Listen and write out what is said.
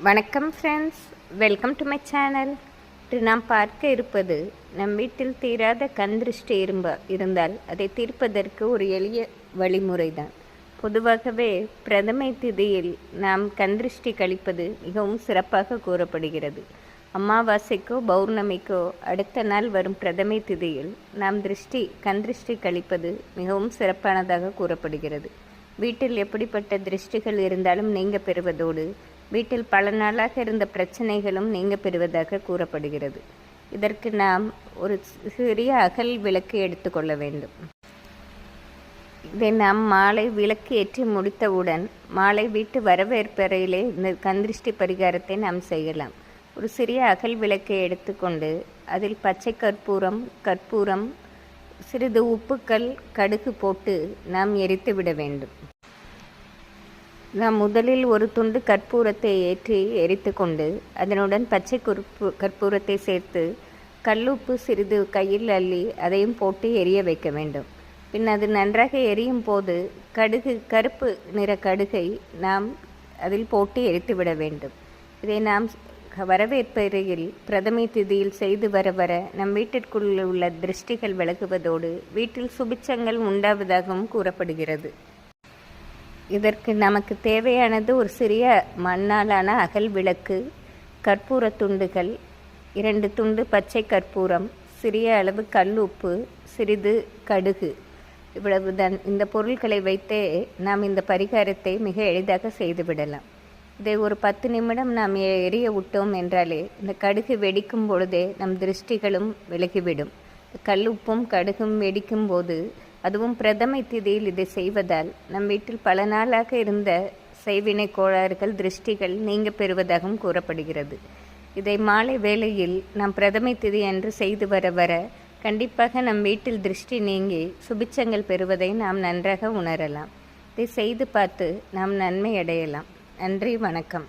வணக்கம் friends welcome to my channel இன்று நாம் பார்க்க இருப்பது நம் வீட்டில் தீராத கந்திருஷ்டி இரும்ப இருந்தால் அதை தீர்ப்பதற்கு ஒரு எளிய வழிமுறை தான் பொதுவாகவே பிரதமை திதியில் நாம் கந்திருஷ்டி கழிப்பது மிகவும் சிறப்பாக கூறப்படுகிறது. அமாவாசைக்கோ பௌர்ணமிக்கோ அடுத்த நாள் வரும் பிரதமை திதியில் நாம் திருஷ்டி கந்திருஷ்டி கழிப்பது மிகவும் சிறப்பானதாக கூறப்படுகிறது. வீட்டில் எப்படிப்பட்ட திருஷ்டிகள் இருந்தாலும் நீங்க பெறுவதோடு வீட்டில் பல நாளாக இருந்த பிரச்சனைகளும் நீங்க பெறுவதாக கூறப்படுகிறது. இதற்கு நாம் ஒரு சிறிய அகல் விளக்கு எடுத்துக்கொள்ள வேண்டும். இதை நாம் மாலை விளக்கு ஏற்றி முடித்தவுடன் மாலை வீட்டு வரவேற்பறையிலே இந்த கந்திருஷ்டி பரிகாரத்தை நாம் செய்யலாம். ஒரு சிறிய அகல் விளக்கை எடுத்துக்கொண்டு அதில் பச்சை கற்பூரம் கற்பூரம் சிறிது உப்புக்கள் கடுகு போட்டு நாம் எரித்து விட வேண்டும். நாம் முதலில் ஒரு துண்டு கற்பூரத்தை ஏற்றி எரித்து கொண்டு அதனுடன் பச்சை குறுப்பு கற்பூரத்தை சேர்த்து கல்லுப்பு சிறிது கையில் அள்ளி அதையும் போட்டு எரிய வைக்க வேண்டும். பின் அது நன்றாக எரியும் போது கடுகு கருப்பு நிற கடுகை நாம் அதில் போட்டு எரித்து விட வேண்டும். இதை நாம் வரவேற்பறையில் பிரதமை திதியில் செய்து வர வர நம் வீட்டிற்குள் உள்ள திருஷ்டிகள் விலகுவதோடு வீட்டில் சுபிச்சங்கள் உண்டாவதாகவும் கூறப்படுகிறது. இதற்கு நமக்கு தேவையானது ஒரு சிறிய மண்ணாலான அகல் விளக்கு கற்பூர துண்டுகள் இரண்டு துண்டு பச்சை கற்பூரம் சிறிய அளவு கல் உப்பு சிறிது கடுகு. இவ்வளவுதான். இந்த பொருட்களை வைத்தே நாம் இந்த பரிகாரத்தை மிக எளிதாக செய்துவிடலாம். இதை ஒரு பத்து நிமிடம் நாம் எரிய விட்டோம் என்றாலே இந்த கடுகு வெடிக்கும் பொழுதே நம் திருஷ்டிகளும் விலகிவிடும். கல் உப்பும் கடுகும் வெடிக்கும் போது அதுவும் பிரதமை திதியில் இதை செய்வதால் நம் வீட்டில் பல நாளாக இருந்த செய்வினை கோளாறுகள் திருஷ்டிகள் நீங்க பெறுவதாகவும் கூறப்படுகிறது. இதை மாலை வேளையில் நாம் பிரதமை திதி என்று செய்து வர வர கண்டிப்பாக நம் வீட்டில் திருஷ்டி நீங்கி சுபிச்சங்கள் பெறுவதை நாம் நன்றாக உணரலாம். இதை செய்து பார்த்து நாம் நன்மை அடையலாம். நன்றி வணக்கம்.